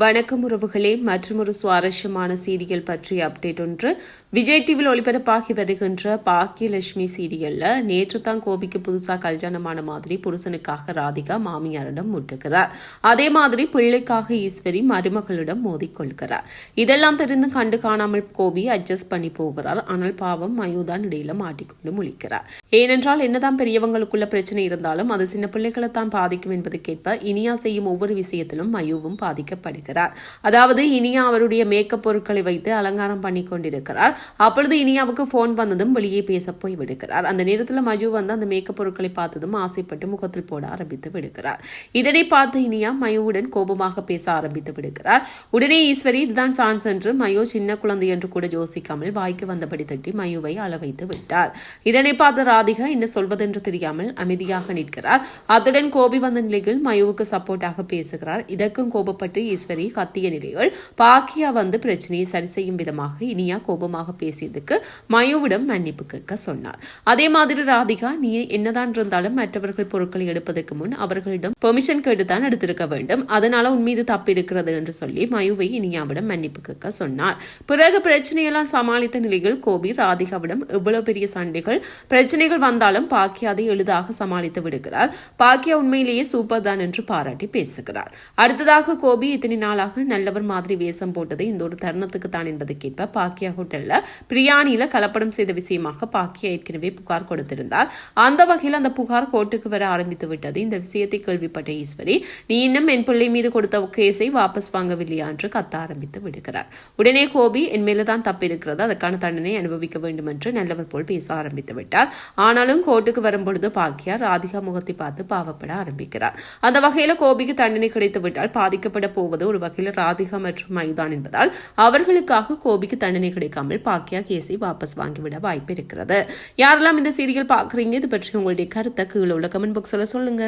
வணக்கம் உறவுகளே. மற்றொரு சுவாரஸ்யமான சீரியல் பற்றிய அப்டேட் ஒன்று. விஜய் டிவியில் ஒளிபரப்பாகி வருகின்ற பாக்கியலட்சுமி சீரியல்ல நேற்று தான் கோபிக்கு புதுசா கல்யாணமான மாதிரி புருஷனுக்காக ராதிகா மாமியாரிடம் முட்டுகிறார். அதே மாதிரி பிள்ளைக்காக ஈஸ்வரி மருமகளிடம் மோதிக்கொள்கிறார் இதெல்லாம் தெரிந்து கண்டு காணாமல் கோபி அட்ஜஸ்ட் பண்ணி போகிறார். ஆனால் பாவம் மயூதான் இடையில மாட்டிக்கொண்டு முழிக்கிறார். ஏனென்றால் என்னதான் பெரியவங்களுக்குள்ள பிரச்சனை இருந்தாலும் அது சின்ன பிள்ளைகளை தான் பாதிக்கும் என்பதற்கேற்ப இனியா செய்யும் ஒவ்வொரு விஷயத்திலும் மயூவும் பாதிக்கப்படுகிறார் அதாவது இனியா அவருடைய மேக்கப் பொருட்களை வைத்து அலங்காரம் பண்ணி கொண்டிருக்கிறார். அப்பொழுது இனியாவுக்கு போன் வந்ததும் வெளியே பேச போய் விடுகிறார். அந்த நேரத்தில் மஜு வந்து அந்த மேக்கப் பொருட்களை பார்த்ததும் ஆசைப்பட்டு முகத்தில் போட ஆரம்பித்து விடுகிறார். இதனை பார்த்து இனியா மயுவுடன் கோபமாக பேச ஆரம்பித்து விடுகிறார். உடனே ஈஸ்வரி இதுதான் சான்ஸ் என்று மயோ சின்ன குழந்தை என்று கூட யோசிக்காமல் வாய்க்கு வந்தபடி தட்டி மயுவை அளவைத்து விட்டார். இதனை பார்த்த ராதிகா என்ன சொல்வதென்று தெரியாமல் அமைதியாக நிற்கிறார். அத்துடன் கோபி வந்த நிலையில் மயுவுக்கு சப்போர்ட்டாக பேசுகிறார். இதற்கும் கோபப்பட்டு ஈஸ்வரி லஷ்கரி கத்திய நிலையில் பாக்கியா வந்து பிரச்சனையை சரி செய்யும் விதமாக இனியா கோபமாக பேசியதுக்கு மயோவிடம் மன்னிப்பு கேட்க சொன்னார். அதே மாதிரி ராதிகா நீ என்னதான் இருந்தாலும் மற்றவர்கள் பொருட்களை எடுப்பதற்கு முன் அவர்களிடம் பெர்மிஷன் கேட்டுதான் எடுத்திருக்க வேண்டும். அதனால உன் மீது தப்பு இருக்கிறது என்று சொல்லி மயுவை இனியாவிடம் மன்னிப்பு கேட்க சொன்னார். பிறகு பிரச்சனையெல்லாம் சமாளித்த நிலையில் கோபி ராதிகாவிடம் இவ்வளவு பெரிய சண்டைகள். பிரச்சனைகள் வந்தாலும் பாக்கியா அதை எளிதாக சமாளித்து விடுகிறார். பாக்கியா உண்மையிலேயே சூப்பர் தான் என்று பாராட்டி பேசுகிறார். அடுத்ததாக கோபி இத்தனை நாளாக நல்லவர் மாதிரி வேஷம் போட்டது இந்த ஒரு தருணத்துக்கு தான் என்பதற்கேற்ப பாக்கியா ஹோட்டலில் பிரியாணியில் கலப்படம் செய்த விஷயமாக பாக்கியா ஏற்கனவே புகார் கொடுத்திருந்தார். அந்த வகையில் அந்த புகார் கோர்ட்டுக்கு வர ஆரம்பித்து விட்டது. இந்த விஷயத்தை கேள்விப்பட்ட ஈஸ்வரி நீ இன்னும் என் பிள்ளை மீது கொடுத்த கேஸை வாபஸ் வாங்கவில்லையா? என்று கத்த ஆரம்பித்து விடுகிறார். உடனே கோபி என் மேலதான் தப்பு இருக்கிறது. அதற்கான தண்டனை அனுபவிக்க வேண்டும் என்று நல்லவர் போல் பேச ஆரம்பித்து விட்டார். ஆனாலும் கோர்ட்டுக்கு வரும்பொழுது பாக்கியா ராதிகா முகத்தை பார்த்து பாவப்பட ஆரம்பிக்கிறார். அந்த வகையில் கோபிக்கு தண்டனை கிடைத்து விட்டால் பாதிக்கப்பட போவது ஒரு வகையில் ராதிகா மற்றும் மைதான் என்பதால் அவர்களுக்காக கோபிக்கு தண்டனை கிடைக்காமல் பாக்கியா கேஸை வாபஸ் வாங்கிவிட வாய்ப்பு இருக்கிறது. யாரெல்லாம் இந்த சீரியல் பார்க்குறீங்க? இது பற்றி உங்களுடைய கருத்தை கீழே உள்ள கமெண்ட் பாக்ஸில் சொல்லுங்க.